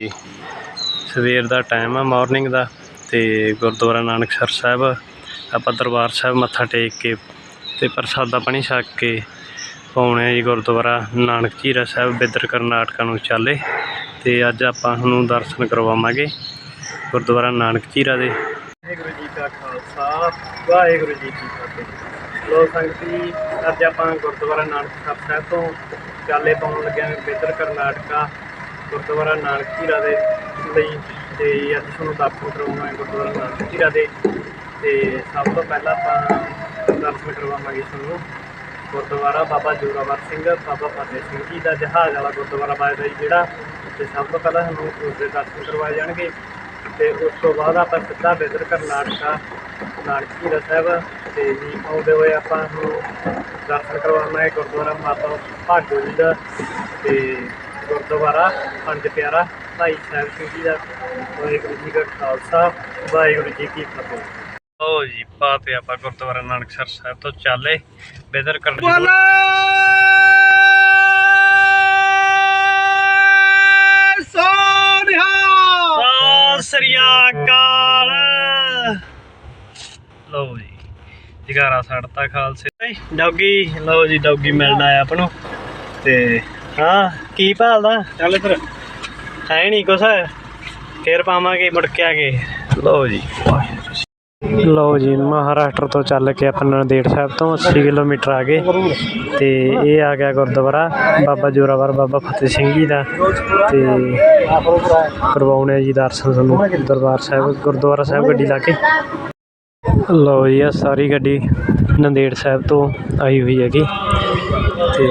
ਸਵੇਰ ਦਾ ਟਾਈਮ ਆ ਮਾਰਨਿੰਗ ਦਾ ਤੇ ਗੁਰਦੁਆਰਾ ਨਾਨਕਸਰ ਸਾਹਿਬ, ਆਪਾਂ ਦਰਬਾਰ ਸਾਹਿਬ ਮੱਥਾ ਟੇਕ ਕੇ ਤੇ ਪ੍ਰਸਾਦਾ ਪਾਣੀ ਛਕ ਕੇ ਪਾਉਣੇ ਜੀ ਗੁਰਦੁਆਰਾ ਨਾਨਕ ਝੀਰਾ ਸਾਹਿਬ, ਬਿੱਦਰ ਕਰਨਾਟਕਾ ਨੂੰ ਚਾਲੇ ਤੇ ਅੱਜ ਆਪਾਂ ਤੁਹਾਨੂੰ ਦਰਸ਼ਨ ਕਰਵਾਵਾਂਗੇ ਗੁਰਦੁਆਰਾ ਨਾਨਕ ਝੀਰਾ ਦੇ। ਵਾਹਿਗੁਰੂ ਜੀ ਕਾ ਖਾਲਸਾ, ਵਾਹਿਗੁਰੂ ਜੀ ਕੀ ਫਤਿਹ। ਲੋ ਸੰਗਤੀ ਅੱਜ ਆਪਾਂ ਗੁਰਦੁਆਰਾ ਨਾਨਕ ਸਾਹਿਬ ਤੋਂ ਚਾਲੇ ਪਾਉਣ ਲੱਗੇ ਹਾਂ ਬਿੱਦਰ ਕਰਨਾਟਕਾ। ਗੁਰਦੁਆਰਾ ਨਾਨਕ ਝੀਰਾ ਦੇ ਲਈ ਤੇ ਅੱਜ ਤੁਹਾਨੂੰ ਦਰਸ਼ਨ ਕਰਵਾਉਣਾ ਗੁਰਦੁਆਰਾ ਨਾਨਕ ਝੀਰਾ ਦੇ। ਤੇ ਸਭ ਤੋਂ ਪਹਿਲਾਂ ਆਪਾਂ ਦਰਸ਼ਨ ਕਰਵਾਵਾਂਗੇ ਤੁਹਾਨੂੰ। ਗੁਰਦੁਆਰਾ ਬਾਬਾ ਜੋਰਾਵਰ ਸਿੰਘ, ਬਾਬਾ ਫਤਿਹ ਸਿੰਘ ਜੀ ਦਾ ਜਹਾਜ਼ ਵਾਲਾ ਗੁਰਦੁਆਰਾ ਬਾਬਾ ਜੀ ਜਿਹੜਾ। ਤੇ ਸਭ ਤੋਂ ਪਹਿਲਾਂ ਸਾਨੂੰ ਉਸ ਦੇ ਦਰਸ਼ਨ ਕਰਵਾਏ ਜਾਣਗੇ। ਤੇ ਉਸ ਤੋਂ ਬਾਅਦ ਆਪਾਂ ਸਿੱਧਾ ਬਿਦਰ ਕਰਨਾਟਕਾ ਨਾਨਕ ਝੀਰਾ ਸਾਹਿਬ ਤੇ ਜੀ ਆਉਂਦੇ ਹੋਏ ਆਪਾਂ ਨੂੰ ਦਰਸ਼ਨ ਕਰਵਾਉਣਾ ਹੈ ਗੁਰਦੁਆਰਾ ਮਾਤਾ ਭਾਗੋ ਜੀ ਦਾ। ਤੇ ਗੁਰਦੁਆਰਾ ਪੰਜ ਪਿਆਰਾ, ਭਾਈ ਸਾਹਿਬ ਸਿੰਘ ਜੀ ਦਾ, ਵਾਹਿਗੁਰੂ ਜੀ ਕਾ ਖਾਲਸਾ, ਵਾਹਿਗੁਰੂ ਜੀ ਕੀ ਫਤਿਹ। ਲਓ ਜੀ ਪਾਤੇ ਆਪਾਂ ਗੁਰਦੁਆਰਾ ਨਾਨਕਸਰ ਸਾਹਿਬ ਤੋਂ ਚਾਲੇ, ਬਿਦਰ ਕਰਨਾਟਕਾ ਸਤਿ ਸ੍ਰੀ ਅਕਾਲ। ਲਓ ਜੀ, ਜਗਾਰਾ ਛੱਡਤਾ ਖਾਲਸੇ। ਡੌਗੀ, ਲਓ ਜੀ, ਡੌਗੀ ਮਿਲਣਾ ਆਇਆ ਆਪ ਨੂੰ, ਤੇ ਹਾਂ ਕੀ ਭਾਲਦਾ ਚੱਲ ਇੱਧਰ ਹੈ ਨਹੀਂ ਕੁਛ। ਫੇਰ ਪਾਵਾਂਗੇ ਮੁੜ ਕੇ ਆ ਕੇ। ਲਓ ਜੀ। ਲਓ ਜੀ ਮਹਾਰਾਸ਼ਟਰ ਤੋਂ ਚੱਲ ਕੇ ਆਪਾਂ ਨੰਦੇੜ ਸਾਹਿਬ ਤੋਂ 80 ਕਿਲੋਮੀਟਰ ਆ ਗਏ। ਤੇ ਇਹ ਆ ਗਿਆ ਗੁਰਦੁਆਰਾ ਬਾਬਾ ਜੋਰਾਵਰ ਬਾਬਾ ਫਤਿਹ ਸਿੰਘ ਜੀ ਦਾ। ਤੇ ਕਰਵਾਉਣੇ ਜੀ ਦਰਸ਼ਨ ਤੁਹਾਨੂੰ ਦਰਬਾਰ ਸਾਹਿਬ ਗੁਰਦੁਆਰਾ ਸਾਹਿਬ ਗੱਡੀ ਲਾ ਕੇ। ਲਓ ਜੀ ਆ ਸਾਰੀ ਗੱਡੀ ਨੰਦੇੜ ਸਾਹਿਬ ਤੋਂ ਆਈ ਹੋਈ ਹੈਗੀ। ਤੇ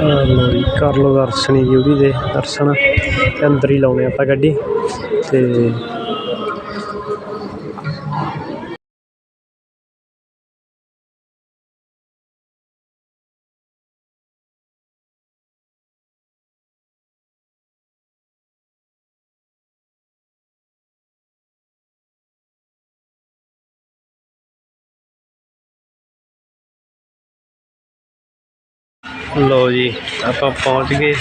ਲਓ ਜੀ ਕਰ ਲਓ ਦਰਸ਼ਨ ਜੀ ਉਹਦੀ ਦੇ ਦਰਸ਼ਨ, ਤੇ ਅੰਦਰ ਹੀ ਲਾਉਣੇ ਆਪਾਂ ਗੱਡੀ, ਤੇ ਲਓ ਜੀ, ਆਪਾਂ ਪਹੁੰਚ ਗਏ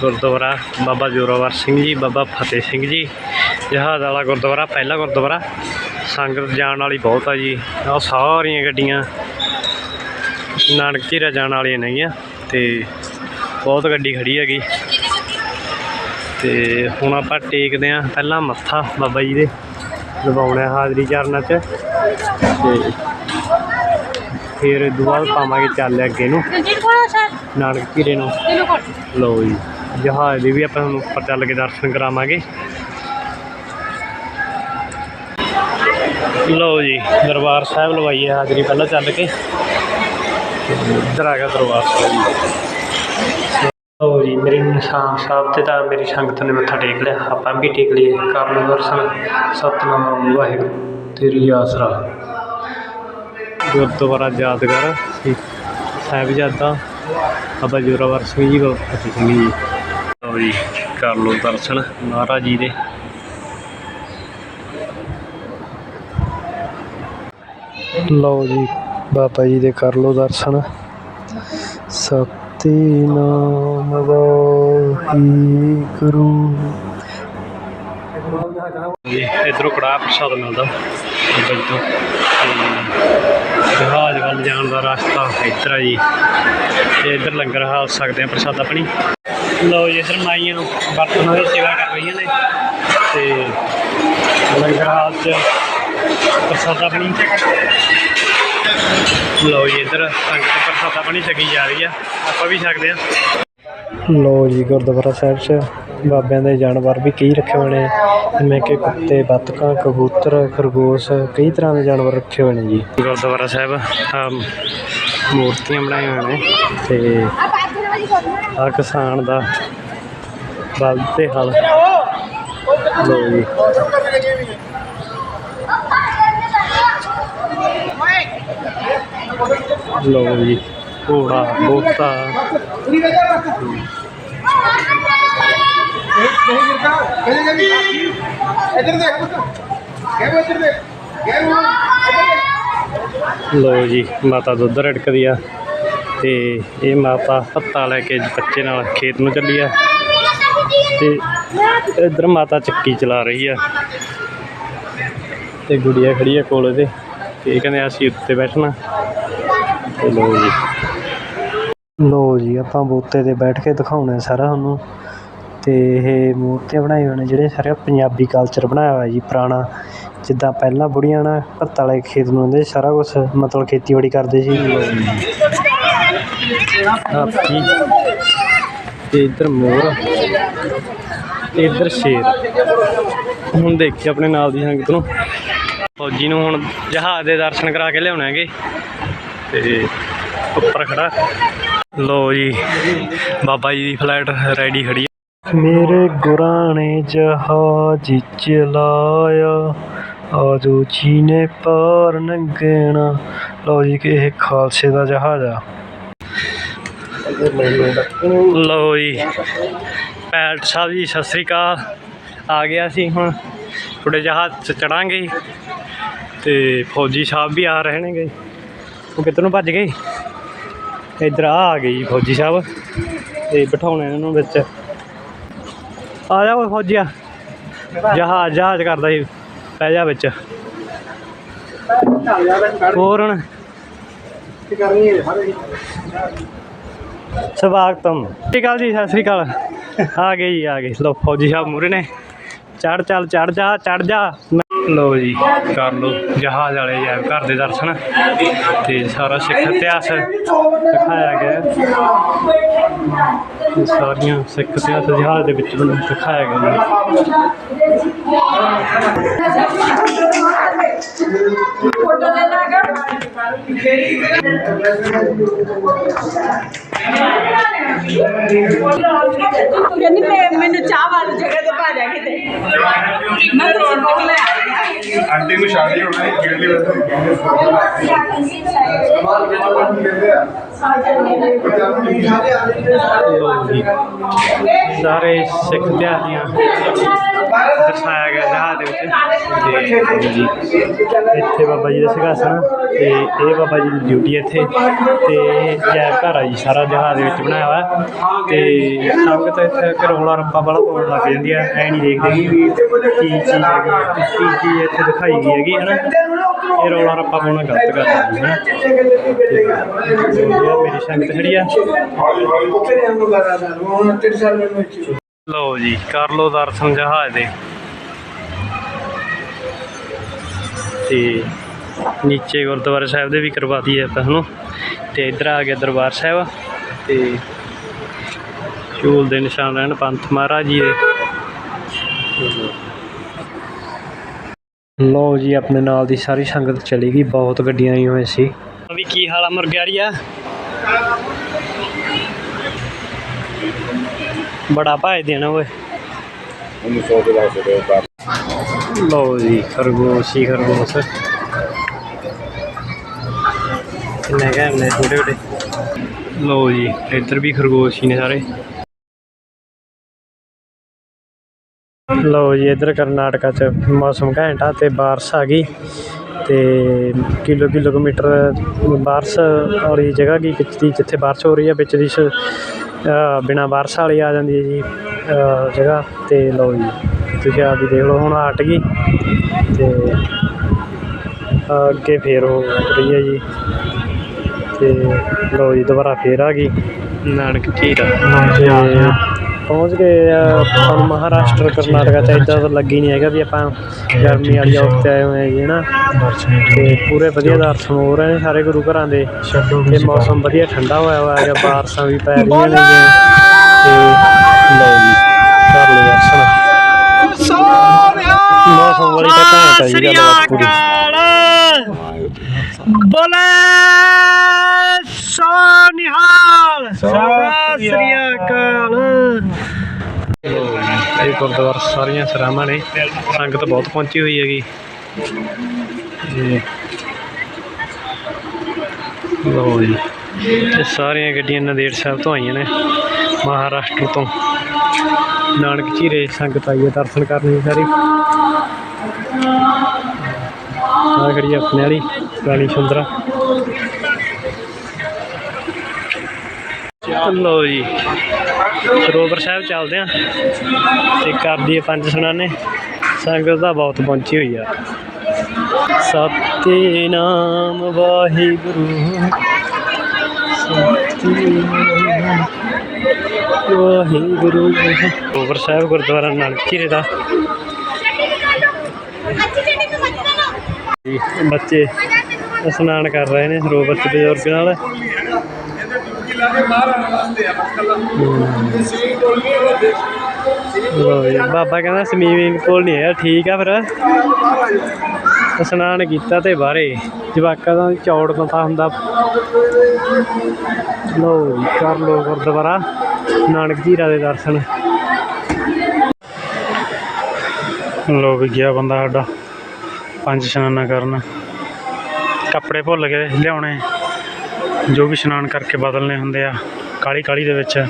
ਗੁਰਦੁਆਰਾ ਬਾਬਾ ਜੋਰਾਵਰ ਸਿੰਘ ਜੀ, ਬਾਬਾ ਫਤਿਹ ਸਿੰਘ ਜੀ। ਜਹਾਜ਼ ਵਾਲਾ ਗੁਰਦੁਆਰਾ, ਪਹਿਲਾ ਗੁਰਦੁਆਰਾ। ਸੰਗਤ ਜਾਣ ਵਾਲੀ ਬਹੁਤ ਆ ਜੀ। ਆਹ ਸਾਰੀਆਂ ਗੱਡੀਆਂ ਨਾਨਕ ਝੀਰਾ ਜਾਣ ਵਾਲੀਆਂ ਨੇਗੀਆਂ ਤੇ ਬਹੁਤ ਗੱਡੀ ਖੜੀ ਹੈਗੀ। ਤੇ ਹੁਣ ਆਪਾਂ ਟੇਕਦੇ ਆਂ ਪਹਿਲਾਂ ਮੱਥਾ ਬਾਬਾ ਜੀ ਦੇ ਲਵਾਉਣਾ ਹਾਜ਼ਰੀ ਚਰਨਾਂ 'ਚ। ਤੇ ਫਿਰ ਬਾਅਦ ਪਾਵਾਂਗੇ ਚੱਲ ਅੱਗੇ ਨੂੰ। ਨਾਨਕ ਝੀਰੇ ਨੂੰ। ਲਓ ਜੀ ਜਹਾਜ਼ ਦੇ ਵੀ ਆਪਾਂ ਤੁਹਾਨੂੰ ਉੱਪਰ ਚੱਲ ਕੇ ਦਰਸ਼ਨ ਕਰਾਵਾਂਗੇ। ਲਓ ਜੀ ਦਰਬਾਰ ਸਾਹਿਬ ਲਵਾਈਏ ਹਾਜ਼ਰੀ ਪਹਿਲਾਂ ਚੱਲ ਕੇ। ਇੱਧਰ ਆ ਗਿਆ ਦਰਬਾਰ ਸਾਹਿਬ ਲਓ ਜੀ ਮੇਰੇ ਨਿਸ਼ਾਨ ਸਾਹਿਬ ਤੇ ਤਾਂ ਮੇਰੀ ਸੰਗਤ ਨੇ ਮੱਥਾ ਟੇਕ ਲਿਆ। ਆਪਾਂ ਵੀ ਟੇਕ ਲਈਏ। ਕਰ ਲਓ ਦਰਸ਼ਨ ਸਤਨਾਮ ਵਾਹਿਗੁਰੂ। ਤੇਰੀ ਆਸਰਾ ਗੁਰਦੁਆਰਾ ਯਾਦਗਾਰ ਸਾਹਿਬਜ਼ਾਦਾ ਬਾਬਾ ਜੋਰਾਵਰ ਸਿੰਘ ਜੀ ਬਾਬਾ ਫਤਿਹ ਸਿੰਘ ਜੀ। ਲਓ ਜੀ, ਕਰ ਲਓ ਦਰਸ਼ਨ ਮਹਾਰਾਜ ਜੀ ਦੇ। ਲਓ ਜੀ, ਬਾਬਾ ਜੀ ਦੇ ਕਰ ਲਓ ਦਰਸ਼ਨ। ਸਤਿਨਾਮ ਵਾਹਿਗੁਰੂ। ਗੁਰੂ ਇਧਰੋਂ ਕੜਾਹ ਪ੍ਰਸ਼ਾਦ ਮਿਲਦਾ। ਬਾਬਾ ਤੋਂ। ਜਹਾਜ਼ ਵੱਲ ਜਾਣ ਦਾ ਰਸਤਾ ਇੱਧਰ ਆ ਜੀ। ਤੇ ਇੱਧਰ ਲੰਗਰ ਹਾਲ ਸਕਦੇ ਆ, ਪ੍ਰਸ਼ਾਦਾ ਪਾਣੀ ਲਓ ਜੀ, ਇੱਧਰ ਮਾਈਆਂ ਬਰਤਨਾਂ ਦੀ ਸੇਵਾ ਕਰ ਰਹੀਆਂ ਨੇ। ਤੇ ਲੰਗਰ ਹਾਲ 'ਚ ਪ੍ਰਸ਼ਾਦਾ ਪਾਣੀ ਲਓ ਜੀ, ਇੱਧਰ ਸੰਗਤ ਪ੍ਰਸ਼ਾਦਾ ਪਾਣੀ ਛਕੀ ਜਾ ਰਹੀ ਆ। ਆਪਾਂ ਵੀ ਛਕਦੇ ਆ। ਲਓ ਜੀ, ਗੁਰਦੁਆਰਾ ਸਾਹਿਬ 'ਚ ਬਾਬਿਆਂ ਦੇ ਜਾਨਵਰ ਵੀ ਕਈ ਰੱਖੇ ਹੋਏ ਨੇ। ਜਿਵੇਂ ਕਿ ਕੁੱਤੇ, ਬੱਤਕਾਂ, ਕਬੂਤਰ, ਖਰਗੋਸ਼, ਕਈ ਤਰ੍ਹਾਂ ਦੇ ਜਾਨਵਰ ਰੱਖੇ ਹੋਏ ਨੇ ਜੀ। ਗੁਰਦੁਆਰਾ ਸਾਹਿਬ, ਆਹ ਮੂਰਤੀਆਂ ਬਣਾਈਆਂ ਹੋਈਆਂ ਨੇ ਤੇ ਆ ਕਿਸਾਨ ਦਾ ਬਲ ਤੇ ਹਲ। ਲਓ ਜੀ। ਲਓ ਜੀ, ਘੋੜਾ, ਬੋਤਾ ਇੱਧਰ ਦੇਖ ਪੁੱਤ। ਗਏ ਇੱਧਰ ਦੇਖ। ਗਏ ਲਓ ਜੀ ਮਾਤਾ ਦੁੱਧ ਰੜਕਦੀ ਆ ਤੇ ਇਹ ਮਾਤਾ ਪੱਤਾ ਲੈ ਕੇ ਬੱਚੇ ਨਾਲ ਖੇਤ ਨੂੰ ਚੱਲੀ ਆ ਤੇ ਇੱਧਰ ਮਾਤਾ ਚੱਕੀ ਚਲਾ ਰਹੀ ਆ ਤੇ ਗੁੜੀਆ ਖੜੀ ਆ ਕੋਲ ਇਹਦੇ। ਤੇ ਇਹ ਕਹਿੰਦੇ ਅਸੀਂ ਉੱਤੇ ਬੈਠਣਾ। ਤੇ ਲੋ ਜੀ। ਲੋ ਜੀ, ਆਪਾਂ ਬੂਤੇ ਤੇ ਬੈਠ ਕੇ ਦਿਖਾਉਣਾ ਸਾਰਾ ਤੁਹਾਨੂੰ। ਅਤੇ ਇਹ ਮੂਰਤੀਆਂ ਬਣਾਈਆਂ ਹੋਈਆਂ ਨੇ ਜਿਹੜੇ ਸਾਰੇ ਪੰਜਾਬੀ ਕਲਚਰ ਬਣਾਇਆ ਹੋਇਆ ਜੀ, ਪੁਰਾਣਾ। ਜਿੱਦਾਂ ਪਹਿਲਾਂ ਬੁੜੀਆਂ ਨਾ ਭੱਤ ਵਾਲੇ ਖੇਤ ਨੂੰ ਆਉਂਦੇ ਸਾਰਾ ਕੁਛ ਮਤਲਬ ਖੇਤੀਬਾੜੀ ਕਰਦੇ ਸੀ। ਹਾਥੀ, ਤੇ ਇੱਧਰ ਮੋਰ, ਤੇ ਇੱਧਰ ਸ਼ੇਰ। ਹੁਣ ਦੇਖੀ ਆਪਣੇ ਨਾਲ ਦੀ ਸੰਗਤ ਨੂੰ। ਫੌਜੀ ਨੂੰ ਹੁਣ ਜਹਾਜ਼ ਦੇ ਦਰਸ਼ਨ ਕਰਾ ਕੇ ਲਿਆਉਣਾ ਹੈਗੇ। ਤੇ ਉੱਪਰ ਖੜਾ। ਲੋ ਜੀ ਬਾਬਾ ਜੀ ਦੀ ਫਲਾਈਟ ਰੈਡੀ ਖੜੀ ਹੈ। ਮੇਰੇ ਗੁਰਾਂ ਨੇ ਜਹਾਜ਼ ਚਲਾਇਆ ਆਜੋ ਜੀ ਨੇ ਪਾਰ ਨੰਗਣਾ। ਲਓ ਜੀ ਕਿ ਇਹ ਖਾਲਸੇ ਦਾ ਜਹਾਜ਼ ਆ। ਲਓ ਜੀ ਪੈਲਟ ਸਾਹਿਬ ਜੀ ਸਤਿ ਸ੍ਰੀ ਅਕਾਲ। ਆ ਗਿਆ ਸੀ ਹੁਣ ਤੁਹਾਡੇ ਜਹਾਜ਼ 'ਚ ਚੜਾਂਗੇ। ਤੇ ਫੌਜੀ ਸਾਹਿਬ ਵੀ ਆ ਰਹੇ ਨੇਗੇ। ਉਹ ਕਿੱਧਰ ਨੂੰ ਭੱਜ ਗਏ? ਇੱਧਰ ਆ ਆ ਗਏ ਜੀ ਫੌਜੀ ਸਾਹਿਬ ਤੇ ਬਿਠਾਉਣਾ ਇਹਨਾਂ ਨੂੰ ਵਿੱਚ। ਆ ਜਾ ਓਏ ਫੌਜੀਆ, ਜਹਾਜ਼ ਜਹਾਜ਼ ਕਰਦਾ ਸੀ ਪੈ ਜਾ ਵਿੱਚ। ਹੋਰ ਹੁਣ? ਸਵਾਗਤਮ। ਸਤਿ ਸ਼੍ਰੀ ਅਕਾਲ ਜੀ, ਸਤਿ ਸ਼੍ਰੀ ਅਕਾਲ। ਆ ਗਏ ਜੀ, ਆ ਗਏ। ਲੋ ਫੌਜੀ ਸਾਹਿਬ ਮੂਰੇ ਨੇ। ਚੜ ਚੱਲ ਚੜ ਜਾ ਚੜ ਜਾ। ਲੋ ਜੀ, ਕਰ ਲੋ ਜਹਾਜ਼ ਵਾਲੇ ਜੀ ਘਰ ਦੇ ਦਰਸ਼ਨ। ਤੇ ਸਾਰਾ ਸਿੱਖ ਇਤਿਹਾਸ ਦਿਖਾਇਆ ਗਿਆ। ਸਾਰੀਆਂ ਸਿੱਖ ਇਤਿਹਾਸ ਜਹਾਜ਼ ਦੇ ਵਿੱਚ ਦਿਖਾਇਆ ਗਿਆ। ਕਹਿੰਦੀ ਮੈਂ ਮੈਨੂੰ ਚਾਹ ਵਾਲੀ ਜਗ੍ਹਾ ਤੇ ਪਾ ਜਾ ਕਿਤੇ। ਮੈਂ ਤਾਂ ਬੋਲ ਲੈ ਆਂਟੀ ਨੂੰ ਸ਼ਾਦੀ ਹੋਣਾ ਹੈ ਕਿਹੜੀ ਲੋ ਜੀ ਸਾਰੇ ਸਿੱਖ ਦੀਆਂ ਦਰਸਾਇਆ ਗਿਆ ਜਹਾਜ਼ ਦੇ ਵਿੱਚ। ਜੀ ਇੱਥੇ ਬਾਬਾ ਜੀ ਦਾ ਸਿੰਘਾਸਨ ਤੇ ਇਹ ਬਾਬਾ ਜੀ ਦੀ ਡਿਊਟੀ ਇੱਥੇ ਤੇ ਇਹ ਘਰ ਆ ਜੀ, ਸਾਰਾ ਜਹਾਜ਼ ਦੇ ਵਿੱਚ ਬਣਾਇਆ ਹੋਇਆ। ਤੇ ਸੰਗਤ ਇੱਥੇ ਕਰੋਲਾ ਰੱਪਾ ਵਾਲਾ ਪਾਉਣ ਲੱਗ ਜਾਂਦੀ ਆ, ਐ ਨਹੀਂ ਦੇਖਦੇ ਵੀ ਕੀ ਚੀਜ਼ ਹੈਗੀ, ਕੀ ਚੀਜ਼ ਇੱਥੇ ਦਿਖਾਈ ਗਈ ਹੈਗੀ, ਹਨਾ? ਇਹ ਰੌਲਾ ਰੱਪਾ ਪਾਉਣਾ ਗਲਤ ਗੱਲ ਹੈ ਹਨਾ? ਮੇਰੀ ਸੰਗਤ ਖੜੀ ਆ। ਲਓ ਜੀ, ਕਰ ਲਓ ਦਰਸ਼ਨ ਜਹਾਜ਼ ਦੇ। ਤੇ ਨੀਚੇ ਗੁਰਦੁਆਰਾ ਸਾਹਿਬ ਦੇ ਵੀ ਕਰਵਾਤੀ ਹੈ ਤੁਹਾਨੂੰ ਤੇ ਇੱਧਰ ਆ ਗਿਆ ਦਰਬਾਰ ਸਾਹਿਬ ਤੇ ਚੂਲ ਦੇ ਨਿਸ਼ਾਨ ਰਹਿਣ ਪੰਥ ਮਹਾਰਾਜ ਜੀ ਦੇ। ਲਓ ਜੀ, ਆਪਣੇ ਨਾਲ ਦੀ ਸਾਰੀ ਸੰਗਤ ਚਲੀ ਗਈ, ਬਹੁਤ ਗੱਡੀਆਂ ਆਈਆਂ ਹੋਈਆਂ ਸੀ। ਵੀ ਕੀ ਹਾਲ ਆ ਮੁਰਗਿਆੜੀਆ? ਬੜਾ ਭਾਏ ਦੇਣਾ ਓਏ। ਲਓ ਜੀ, ਖਰਗੋਸ਼ ਹੀ ਖਰਗੋਸ਼। ਕਿੰਨੇ ਗਏ ਨੇ ਛੋਟੇ ਛੋਟੇ? ਲਓ ਜੀ, ਇੱਧਰ ਵੀ ਖਰਗੋਸ਼ ਹੀ ਨੇ ਸਾਰੇ। ਲਓ ਜੀ, ਇੱਧਰ ਕਰਨਾਟਕਾ ਚ ਮੌਸਮ ਘੈਂਟ ਆ ਤੇ ਬਾਰਿਸ਼ ਆ ਗਈ। ਤੇ ਕਿਲੋ ਕਿਲੋਮੀਟਰ ਬਾਰਿਸ਼ ਵਾਲੀ ਜਗ੍ਹਾ ਗਈ ਵਿੱਚ ਜਿੱਥੇ ਬਾਰਿਸ਼ ਹੋ ਰਹੀ ਹੈ ਵਿੱਚ ਦੀ ਸ- ਅਹ ਬਿਨਾਂ ਬਾਰਿਸ਼ ਵਾਲੀ ਆ ਜਾਂਦੀ ਹੈ ਜੀ ਜਗ੍ਹਾ। ਤੇ ਲਓ ਜੀ। ਤੁਸੀਂ ਆਪ ਵੀ ਦੇਖ ਲਓ ਹੁਣ ਹਟ ਗਈ ਤੇ ਅੱਗੇ ਫੇਰ ਹੋ ਰਹੀ ਹੈ ਜੀ। ਤੇ ਲਓ ਜੀ ਦੁਬਾਰਾ ਫੇਰ ਆ ਗਈ। ਨਾਨਕ ਤੇ ਪਹੁੰਚ ਗਏ ਆ ਹੁਣ ਮਹਾਰਾਸ਼ਟਰ ਕਰਨਾਟਕਾ ਚ ਇੱਦਾਂ ਤਾਂ ਲੱਗੀ ਨਹੀਂ ਹੈਗਾ ਵੀ ਆਪਾਂ ਗਰਮੀ ਵਾਲੀ ਔਖਤੇ ਆਏ ਹੋਏ ਜੀ ਨਾ। ਤੇ ਪੂਰੇ ਵਧੀਆ ਦਰਸ਼ਨ ਹੋ ਰਹੇ ਨੇ ਸਾਰੇ ਗੁਰੂ ਘਰਾਂ ਦੇ। ਤੇ ਮੌਸਮ ਵਧੀਆ ਠੰਡਾ ਹੋਇਆ ਹੋਇਆ ਹੈਗਾ ਬਾਰਿਸ਼ਾਂ ਵੀ ਪੈ ਰਹੀਆਂ ਨੇ ਤੇ ਲਓ ਜੀ ਕਰ ਲਓ ਦਰਸ਼ਨ। ਮੌਸਮ ਵਾਲੀ ਤਾਂ ਘੈਂਟ ਆ ਜੀ ਗੱਲ ਪੂਰੀ। ਬੋਲੇ ਸੋਨਿਹਾਲ! ਸਤਿ ਸ੍ਰੀ ਅਕਾਲ! ਇਹ ਗੁਰਦੁਆਰਾ ਸਾਰੀਆਂ ਸਰਾਵਾਂ ਨੇ। ਸੰਗਤ ਬਹੁਤ ਪਹੁੰਚੀ ਹੋਈ ਹੈਗੀ। ਲਓ ਜੀ ਇਹ ਸਾਰੀਆਂ ਗੱਡੀਆਂ ਨੰਦੇੜ ਸਾਹਿਬ ਤੋਂ ਆਈਆਂ ਨੇ ਮਹਾਰਾਸ਼ਟਰ ਤੋਂ। ਨਾਨਕ ਝੀਰੇ ਸੰਗਤ ਆਈ ਹੈ, ਦਰਸ਼ਨ ਕਰਨ ਸਾਰੀ। ਆ ਖੜੀ ਆ ਆਪਣੇ ਵਾਲੀ, ਰਾਣੀ ਸੁੰਦਰਾ। ਲਓ ਜੀ, ਸਰੋਵਰ ਸਾਹਿਬ ਚੱਲਦੇ ਆ ਤੇ ਕਰਦੀ ਪੰਜ ਸਨਾਨੇ। ਸੰਗਤ ਦਾ ਬਹੁਤ ਪਹੁੰਚੀ ਹੋਈ ਆ। ਸਤਿਨਾਮ ਵਾਹਿਗੁਰੂ। ਸਤਿਨਾਮ ਵਾਹਿਗੁਰੂ ਸਰੋਵਰ ਸਾਹਿਬ ਗੁਰਦੁਆਰਾ ਨਾਨਕ ਝੀਰੇ ਦਾ। ਬੱਚੇ ਇਸ਼ਨਾਨ ਕਰ ਰਹੇ ਨੇ ਸਰੋਵਰ ਚ ਬਜ਼ੁਰਗ ਨਾਲ। ਬਾਬਾ ਕਹਿੰਦਾ ਸਵੀਮਿੰਗ ਪੂਲ ਨਹੀਂ ਹੈ ਠੀਕ ਆ ਫਿਰ। ਇਸ਼ਨਾਨ ਕੀਤਾ ਤੇ ਬਾਹਰੇ। ਜਵਾਕਾਂ ਦਾ ਚੌੜ ਤਾਂ ਹੁੰਦਾ। ਲੋ ਜੀ, ਕਰ ਲਓ ਗੁਰਦੁਆਰਾ। ਨਾਨਕ ਜੀਰਾ ਦੇ ਦਰਸ਼ਨ। ਲੋ ਵੀ ਗਿਆ ਬੰਦਾ ਸਾਡਾ। ਪੰਜ ਇਸ਼ਨਾਨਾਂ ਕਰਨ। ਕੱਪੜੇ ਭੁੱਲ ਗਏ, ਲਿਆਉਣੇ। ਜੋ ਵੀ ਇਸ਼ਨਾਨ ਕਰਕੇ ਬਦਲਨੇ ਹੁੰਦੇ ਆ ਕਾਲੀ ਕਾਲੀ ਦੇ ਵਿੱਚ।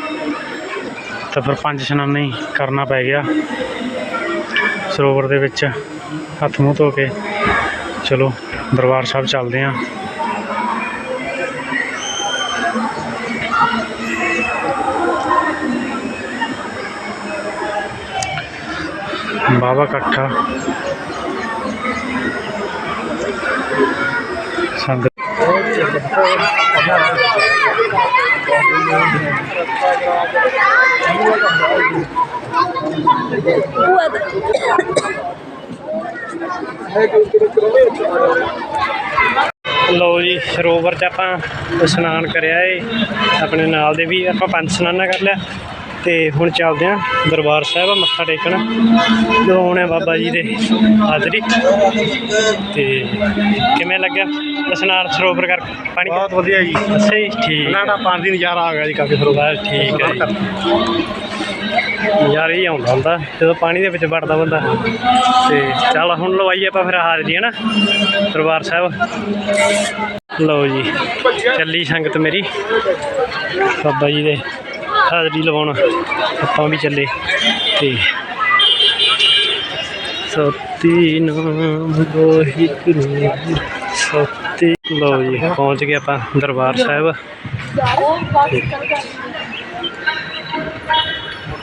ਤਾਂ ਫਿਰ ਪੰਜ ਇਸ਼ਨਾਨਾਂ ਹੀ ਕਰਨਾ ਪੈ ਗਿਆ। ਸਰੋਵਰ ਦੇ ਵਿੱਚ ਹੱਥ ਮੂੰਹ ਧੋ ਕੇ। ਚਲੋ ਦਰਬਾਰ ਸਾਹਿਬ ਚੱਲਦੇ ਆਂ ਬਾਬਾ ਇਕੱਠਾ ਸੰਗਤ ਲਓ ਜੀ ਸਰੋਵਰ 'ਚ ਆਪਾਂ ਇਸ਼ਨਾਨ ਕਰਿਆ ਏ। ਆਪਣੇ ਨਾਲ ਦੇ ਵੀ ਆਪਾਂ ਪੰਜ ਇਸ਼ਨਾਨਾ ਕਰ ਲਿਆ। ਤੇ ਹੁਣ ਚੱਲਦੇ ਆਂ ਦਰਬਾਰ ਸਾਹਿਬ ਮੱਥਾ ਟੇਕਣ। ਲਵਾਉਣੇ ਬਾਬਾ ਜੀ ਦੇ ਹਾਜ਼ਰੀ। ਤੇ ਕਿਵੇਂ ਲੱਗਿਆ ਇਸ਼ਨਾਨ ਸਰੋਵਰ ਕਰ ਪਾਣੀ ਬਹੁਤ ਵਧੀਆ ਜੀ। ਅੱਛਾ ਜੀ ਠੀਕ ਨਾ ਨਾ ਪਾਣੀ ਨਜ਼ਾਰਾ ਆ ਗਿਆ ਜੀ ਕਾਫੀ ਸਰੋਵਰ। ਠੀਕ ਹੈ ਜੀ। ਯਾਰ ਇਹ ਆਉਂਦਾ ਹੁੰਦਾ, ਜਦੋਂ ਪਾਣੀ ਦੇ ਵਿੱਚ ਵੜਦਾ ਬੰਦਾ। ਤੇ ਚੱਲ ਹੁਣ ਲਵਾਈਏ ਆਪਾਂ ਫਿਰ ਹਾਜ਼ਰੀ ਹੈ ਨਾ ਦਰਬਾਰ ਸਾਹਿਬ। ਲਓ ਜੀ, ਚੱਲੀ ਸੰਗਤ ਮੇਰੀ। ਬਾਬਾ ਜੀ ਦੇ ਹਾਜ਼ਰੀ ਲਵਾਉਣ ਆਪਾਂ ਵੀ ਚੱਲੇ। ਤੇ ਸਤੀ ਨਾਮ ਵਾਹਿਗੁਰੂ ਸਤੀ। ਲਓ ਜੀ, ਪਹੁੰਚ ਗਏ ਆਪਾਂ ਦਰਬਾਰ ਸਾਹਿਬ।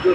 ਜੋ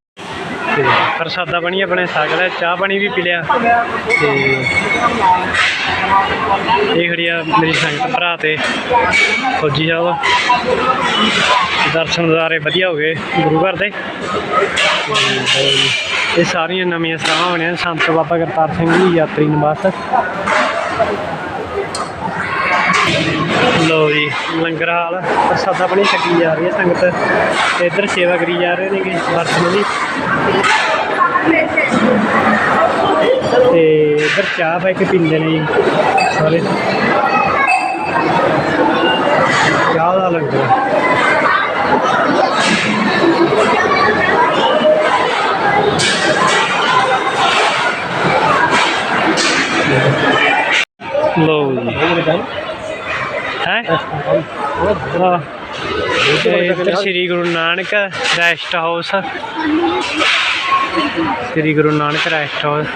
ਪ੍ਰਸਾਦਾ ਪਾਣੀ ਆਪਣੇ ਸਾਗ ਲਿਆ ਚਾਹ ਪਾਣੀ ਵੀ ਪੀ ਲਿਆ। ਤੇ ਇਹ ਖੜੀ ਆ ਮੇਰੀ ਸੰਗਤ ਭਰਾ ਤੇ, ਫੌਜੀ ਸਾਹਿਬ। ਦਰਸ਼ਨ ਨਜ਼ਾਰੇ ਵਧੀਆ ਹੋ ਗਏ ਗੁਰੂ ਘਰ ਦੇ। ਇਹ ਸਾਰੀਆਂ ਨਵੀਆਂ ਸਰਾਵਾਂ ਬਣੀਆਂ, ਸੰਤ ਬਾਬਾ ਕਰਤਾਰ ਸਿੰਘ ਜੀ ਯਾਤਰੀ ਨਿਵਾਸ। ਲੋ ਜੀ, ਲੰਗਰ ਹਾਲ, ਪ੍ਰਸਾਦਾ ਬਣੀ, ਛਕੀ ਜਾ ਰਹੀ ਹੈ ਸੰਗਤ। ਤੇ ਇੱਧਰ ਸੇਵਾ ਕਰੀ ਜਾ ਰਹੇ ਨੇਗੇ, ਦਰਸ਼ਨ ਦੀ ਤੇ ਇੱਧਰ ਚਾਹ ਪਾ ਕੇ ਪੀਂਦੇ ਨੇ ਜੀ। ਸਾਰੇ। ਚਾਹ ਦਾ ਲੰਗਰ ਲੋ ਜੀ। ਹੈ? ਹਾਂ ਇੱਧਰ Sri Guru Nanak rest house. Sri Guru Nanak rest house.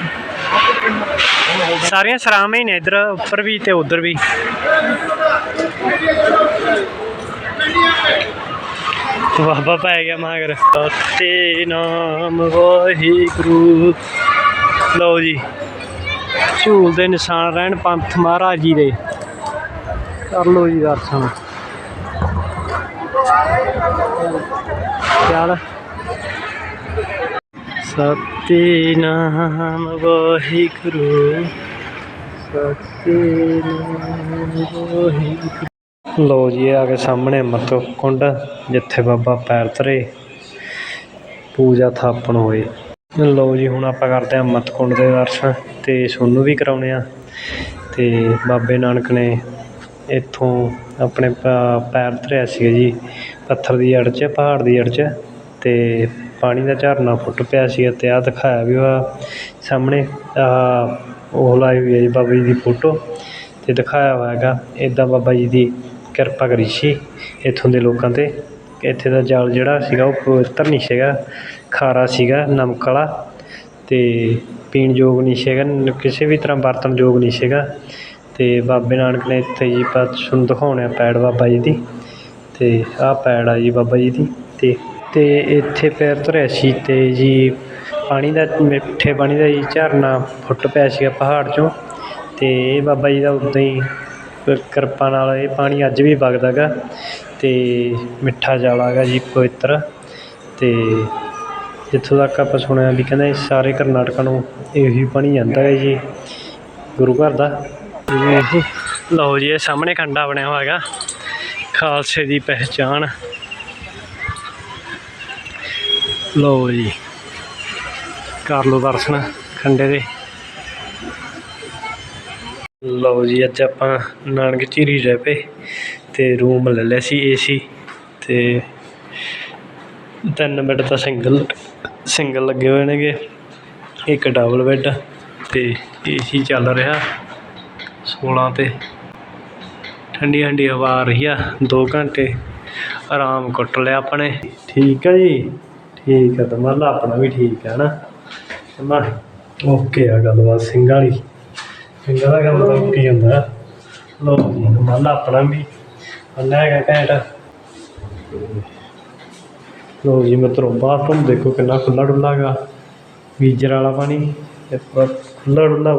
ਸਾਰੀਆਂ ਸਰਾਵਾਂ ਹੀ ਨੇ ਇੱਧਰ, ਉੱਪਰ ਵੀ ਤੇ ਉੱਧਰ ਵੀ। ਬਾਬਾ ਪੈ ਗਿਆ ਮਗਰ ਤੇ ਨਾਮ ਵਾਹਿਗੁਰੂ। ਲਓ ਜੀ, ਝੂਲ ਦੇ ਨਿਸ਼ਾਨ ਰਹਿਣ ਪੰਥ ਮਹਾਰਾਜ ਜੀ ਦੇ। ਕਰ ਲਓ ਜੀ ਦਰਸ਼ਨ। ਚੱਲ ਸਤਿਨਾਮ ਵਾਹਿਗੁਰੂ ਸਤਿਨਾਮ ਵਾਹਿਗੁਰੂ। ਲੋ ਜੀ ਆ ਕੇ ਸਾਹਮਣੇ ਮਤ ਕੁੰਡ, ਜਿੱਥੇ ਬਾਬਾ ਪੈਰ ਧਰੇ। ਪੂਜਾ ਥਾਪਣ ਹੋਏ। ਲੋ ਜੀ, ਹੁਣ ਆਪਾਂ ਕਰਦੇ ਹਾਂ ਮਤ ਕੁੰਡ ਦੇ ਦਰਸ਼ਨ, ਤੇ ਸੋਨੂੰ ਵੀ ਕਰਾਉਣੇ ਆ। ਤੇ ਬਾਬੇ ਨਾਨਕ ਨੇ ਇੱਥੋਂ ਆਪਣੇ ਪੈਰ ਧਰਿਆ ਸੀ ਜੀ, ਪੱਥਰ ਦੀ ਅੜ 'ਚ, ਪਹਾੜ ਦੀ ਅੜ 'ਚ, ਤੇ ਪਾਣੀ ਦਾ ਝਰਨਾ ਫੁੱਟ ਪਿਆ ਸੀ ਅਤੇ ਆਹ ਦਿਖਾਇਆ ਵੀ ਆ ਸਾਹਮਣੇ, ਆਹ ਉਹ ਲਾਈ ਹੋਈ ਹੈ ਜੀ ਬਾਬਾ ਜੀ ਦੀ ਫੋਟੋ ਤੇ ਦਿਖਾਇਆ ਹੋਇਆ ਹੈਗਾ ਇੱਦਾਂ ਬਾਬਾ ਜੀ ਦੀ ਕਿਰਪਾ ਕਰੀ ਸੀ ਇੱਥੋਂ ਦੇ ਲੋਕਾਂ ਤੇ। ਇੱਥੇ ਦਾ ਜਲ ਜਿਹੜਾ ਸੀਗਾ ਉਹ ਪਵਿੱਤਰ ਨਹੀਂ ਸੀਗਾ, ਖਾਰਾ ਸੀਗਾ, ਨਮਕ ਵਾਲਾ ਅਤੇ ਪੀਣ ਯੋਗ ਨਹੀਂ ਸੀਗਾ ਕਿਸੇ ਵੀ ਤਰ੍ਹਾਂ ਵਰਤਣ ਯੋਗ ਨਹੀਂ ਸੀਗਾ ਅਤੇ ਬਾਬੇ ਨਾਨਕ ਨੇ ਇੱਥੇ ਜੀ ਤੁਹਾਨੂੰ ਦਿਖਾਉਣੇ ਆ ਪੈੜ ਬਾਬਾ ਜੀ ਦੀ ਅਤੇ ਆਹ ਪੈੜ ਆ ਜੀ ਬਾਬਾ ਜੀ ਦੀ ਅਤੇ ਅਤੇ ਇੱਥੇ ਪੈਰ ਧਰਿਆ ਸੀ ਅਤੇ ਜੀ ਪਾਣੀ ਦਾ, ਮਿੱਠੇ ਪਾਣੀ ਦਾ ਜੀ ਝਰਨਾ ਫੁੱਟ ਪਿਆ ਸੀਗਾ ਪਹਾੜ 'ਚੋਂ ਅਤੇ ਇਹ ਬਾਬਾ ਜੀ ਦਾ ਉੱਦਾਂ ਹੀ ਕਿਰਪਾ ਨਾਲ ਇਹ ਪਾਣੀ ਅੱਜ ਵੀ ਵਗਦਾ ਗਾ ਅਤੇ ਮਿੱਠਾ ਜਲ ਹੈਗਾ ਜੀ ਪਵਿੱਤਰ ਅਤੇ ਜਿੱਥੋਂ ਤੱਕ ਆਪਾਂ ਸੁਣਿਆ ਵੀ ਕਹਿੰਦੇ ਸਾਰੇ ਕਰਨਾਟਕਾ ਨੂੰ ਇਹੀ ਪਾਣੀ ਜਾਂਦਾ ਹੈ ਜੀ ਗੁਰੂ ਘਰ ਦਾ। ਲਓ ਜੀ, ਇਹ ਸਾਹਮਣੇ ਖੰਡਾ ਬਣਿਆ ਹੋਇਆ ਹੈਗਾ, ਖਾਲਸੇ ਦੀ ਪਹਿਚਾਣ। ਲਓ ਜੀ, ਕਰ ਲਓ ਦਰਸ਼ਨ ਖੰਡੇ ਦੇ। ਲਓ ਜੀ, ਅੱਜ ਆਪਾਂ ਨਾਨਕ ਝੀਰੀ ਰਹਿ ਪਏ ਤੇ ਰੂਮ ਲੈ ਲਿਆ ਸੀ ਏਸੀ ਤੇ ਤਿੰਨ ਬੈੱਡ ਤਾਂ ਸਿੰਗਲ ਸਿੰਗਲ ਲੱਗੇ ਹੋਏ ਨੇਗੇ, ਇੱਕ ਡਬਲ ਬੈੱਡ ਤੇ ਏਸੀ ਚੱਲ ਰਿਹਾ 16 ਤੇ। ਠੰਡੀ ਠੰਡੀ ਹਵਾ ਆ ਰਹੀ ਆ 2 ਘੰਟੇ ਆਰਾਮ ਕੁੱਟ ਲਿਆ ਆਪਣੇ ਠੀਕ ਆ ਜੀ। ਠੀਕ ਆ ਤਾਂ ਮੰਨ ਲਾ ਆਪਣਾ ਵੀ ਠੀਕ ਹੈ ਨਾ। ਨਾ ਓਕੇ ਆ ਗੱਲਬਾਤ ਸਿੰਘਾਂ ਵਾਲੀ। ਸਿੰਘਾਂ ਦਾ ਕੰਮ ਤਾਂ ਕੀ ਹੁੰਦਾ। ਲੋ ਜੀ ਮੰਨ ਲਾ ਆਪਣਾ ਵੀ ਅੰਨਾ ਹੈਗਾ ਘੈਂਟ। ਲੋ ਜੀ ਮਿੱਤਰੋ, ਬਾਥਰੂਮ ਦੇਖੋ ਕਿੰਨਾ ਖੁੱਲਾ ਡੁੱਲਾ ਗਾ ਗੀਜ਼ਰ ਵਾਲਾ ਪਾਣੀ ਤੇ ਪੂਰਾ ਖੁੱਲਾ ਡੁੱਲਾ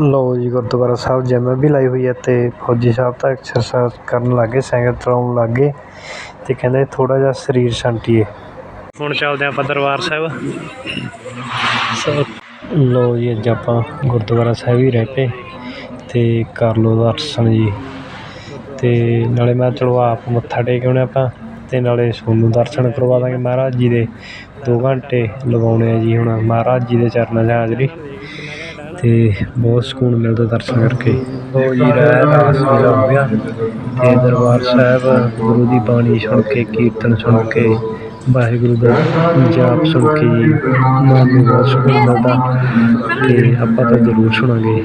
ਲੋ ਜੀ, ਗੁਰਦੁਆਰਾ ਸਾਹਿਬ ਜਿਵੇਂ ਵੀ ਲਾਈ ਹੋਈ ਹੈ ਤੇ ਫੌਜੀ ਸਾਹਿਬ ਤਾਂ ਐਕਸਰਸਾਈਜ਼ ਕਰਨ ਲੱਗੇ ਸਾਈਕਲ ਚਲਾਉਣ ਲੱਗੇ ਤੇ ਕਹਿੰਦੇ ਥੋੜਾ ਜਿਹਾ ਸਰੀਰ ਸ਼ਾਂਤੀਏ ਹੁਣ ਚੱਲਦੇ ਆਪਾਂ ਦਰਬਾਰ ਸਾਹਿਬ। ਸੋ ਲੋ ਜੀ, ਅੱਜ ਆਪਾਂ ਗੁਰਦੁਆਰਾ ਸਾਹਿਬ ਹੀ ਰਹਿ ਪਏ ਤੇ ਕਰ ਲਓ ਦਰਸ਼ਨ ਜੀ। ਤੇ ਨਾਲੇ ਮੈਂ ਚਲੋ ਆਪ ਮੱਥਾ ਟੇਕ ਆਉਣੇ ਆਪਾਂ ਤੇ ਨਾਲੇ ਸੋਨੂੰ ਦਰਸ਼ਨ ਕਰਵਾ ਦਾਂਗੇ ਮਹਾਰਾਜ ਜੀ ਦੇ। 2 ਘੰਟੇ ਲਗਾਉਣੇ ਆ ਜੀ ਹੁਣ ਮਹਾਰਾਜ ਜੀ ਦੇ ਚਰਨਾਂ 'ਚ ਹਾਜ਼ਰੀ। ਤੇ ਬਹੁਤ ਸਕੂਨ ਮਿਲਦਾ ਦਰਸ਼ਨ ਕਰਕੇ। ਲੋ ਜੀ ਰਾਸ ਵੇਲਾ ਹੋ ਗਿਆ। ਤੇ ਦਰਬਾਰ ਸਾਹਿਬ ਗੁਰੂ ਦੀ ਬਾਣੀ ਸੁਣ ਕੇ, ਕੀਰਤਨ ਸੁਣ ਕੇ ਵਾਹਿਗੁਰੂ ਦਾ ਜਾਪ ਸੁਣ ਕੇ ਜੀ ਮਨ ਨੂੰ ਬਹੁਤ ਸਕੂਨ ਮਿਲਦਾ ਤੇ ਆਪਾਂ ਤਾਂ ਜ਼ਰੂਰ ਸੁਣਾਂਗੇ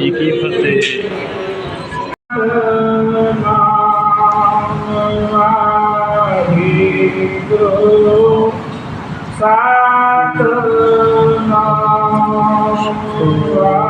ਜੀ ਕੀ ਫਤਿਹ ਬਾਬੂ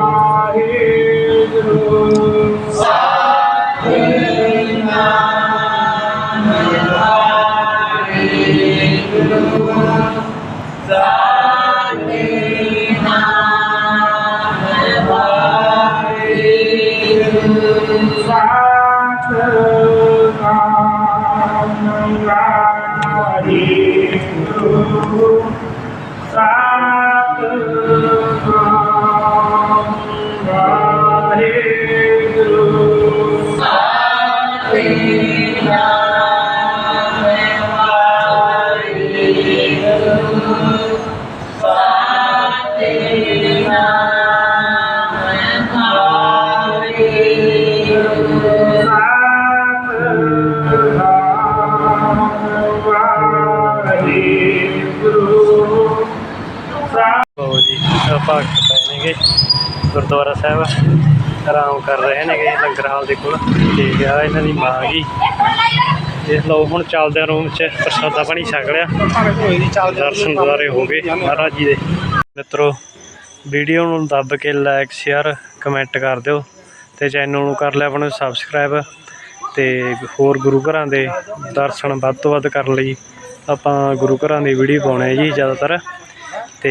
ਸਾਹਿਬ ਆਰਾਮ ਕਰ ਰਹੇ ਨੇਗੇ ਲੰਗਰ ਹਾਲ ਦੇ ਕੋਲ। ਠੀਕ ਆ, ਇਹਨਾਂ ਦੀ ਮਾਂ ਗਈ ਦੇਖ ਲਓ ਹੁਣ ਚੱਲਦੇ ਆ ਰੂਮ 'ਚ, ਪ੍ਰਸ਼ਾਦਾ ਪਾਣੀ ਛਕ ਲਿਆ। ਦਰਸ਼ਨ ਦੁਆਰੇ ਹੋ ਗਏ ਮਹਾਰਾਜ ਜੀ ਦੇ। ਮਿੱਤਰੋ, ਵੀਡੀਓ ਨੂੰ ਦੱਬ ਕੇ ਲਾਈਕ ਸ਼ੇਅਰ ਕਮੈਂਟ ਕਰ ਦਿਓ ਤੇ ਚੈਨਲ ਨੂੰ ਕਰ ਲਿਆ ਆਪਣਾ ਸਬਸਕ੍ਰਾਈਬ ਤੇ ਹੋਰ ਗੁਰੂ ਘਰਾਂ ਦੇ ਦਰਸ਼ਨ ਵੱਧ ਤੋਂ ਵੱਧ ਕਰਨ ਲਈ ਆਪਾਂ ਗੁਰੂ ਘਰਾਂ ਦੀ ਵੀਡੀਓ ਪਾਉਣੇ ਆ ਜੀ ਜ਼ਿਆਦਾਤਰ। ਤੇ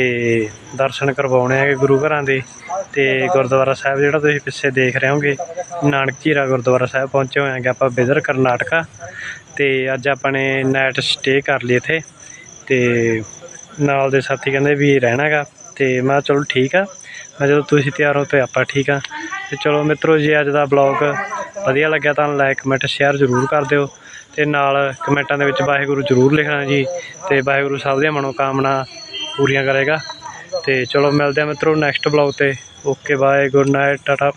ਦਰਸ਼ਨ ਕਰਵਾਉਣੇ ਹੈਗੇ ਗੁਰੂ ਘਰਾਂ ਦੇ। ਤੇ ਗੁਰਦੁਆਰਾ ਸਾਹਿਬ ਜਿਹੜਾ ਤੁਸੀਂ ਪਿੱਛੇ ਦੇਖ ਰਹੇ ਹੋਗੇ ਨਾਨਕਝੀਰਾ ਗੁਰਦੁਆਰਾ ਸਾਹਿਬ ਪਹੁੰਚੇ ਹੋਏ ਹਾਂਗੇ ਆਪਾਂ ਬਿਦਰ, ਕਰਨਾਟਕਾ। ਤੇ ਅੱਜ ਆਪਾਂ ਨੇ ਨਾਈਟ ਸਟੇ ਕਰ ਲਈ ਇੱਥੇ। ਤੇ ਨਾਲ ਦੇ ਸਾਥੀ ਕਹਿੰਦੇ ਵੀ ਰਹਿਣਾਗਾ ਤੇ ਮੈਂ ਚਲੋ ਠੀਕ ਆ। ਮੈਂ ਜਦੋਂ ਤੁਸੀਂ ਤਿਆਰ ਹੋ ਤੇ ਆਪਾਂ ਠੀਕ ਆ। ਤੇ ਚਲੋ ਮਿੱਤਰੋ, ਜੇ ਅੱਜ ਦਾ ਬਲੌਗ ਵਧੀਆ ਲੱਗਿਆ ਤਾਂ ਲਾਈਕ ਕਮੈਂਟ ਸ਼ੇਅਰ ਜ਼ਰੂਰ ਕਰ ਦਿਓ। ਤੇ ਨਾਲ ਕਮੈਂਟਾਂ ਦੇ ਵਿੱਚ ਵਾਹਿਗੁਰੂ ਜ਼ਰੂਰ ਲਿਖਣਾ ਜੀ। ਤੇ ਵਾਹਿਗੁਰੂ ਸਭ ਦੀਆਂ ਮਨੋਕਾਮਨਾ ਪੂਰੀਆਂ ਕਰੇਗਾ। ਤੇ ਚਲੋ ਮਿਲਦੇ ਆ ਮਿੱਤਰੋ ਨੈਕਸਟ ਬਲੌਗ ਤੇ। Okay bye good night tata